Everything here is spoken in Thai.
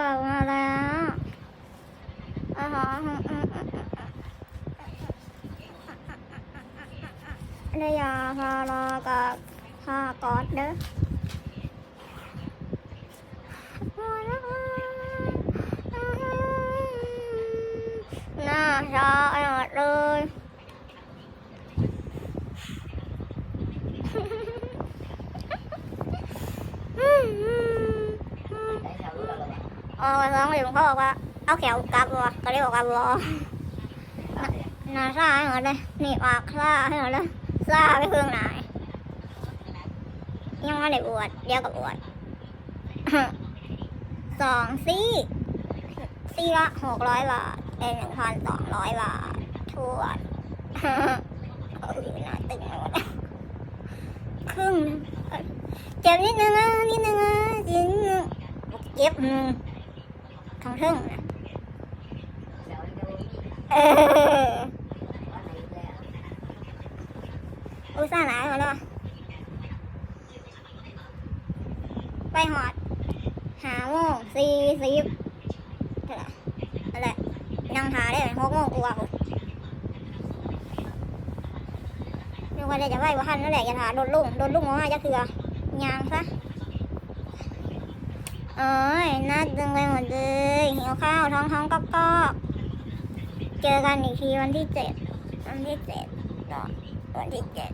ลับมาแล้วอ่าฮะได้ยาพารากับผ้ากอดเด้อหน้าชาหมดเลย เออร้องเรียนเขาบอกว่าเอาแขวกลับวะก็เลยบอกว่ารอหนาซาให้หมดเลยนี่ปากซาให้หมดเลยซาไปเพื่องไหนยังไม่ได้บวชเดียวกับบวชสองซี่ซี่ละหกร้อยบาทเป็นหนึ่งพันสองร้อยบาททวนเออหน่าตึงหมดครึ่งเจ็บนิดนึงนะนิดนึงนะจริงเจ็บหนึ่ง ทางเทิงนะเอออุตส่าห์หลายหมดแล้วไปหอดหาโมงสี่สิบเท่าไหร่อะไรนั่งทาได้หกโมงกว่าคุณนึกว่าจะไหวว่าทันนั่นแหละจะถาโดนลุ่งโดนลุ่งมาจะเถื่อยางซะเอ้ยน่าดึงไปหมดเลยหิ วข้าวท้องท้องก็ก็เจอกันอีกทีวันที่เจ็ดวันที่เจ็ดเนาะวันที่เจ็ด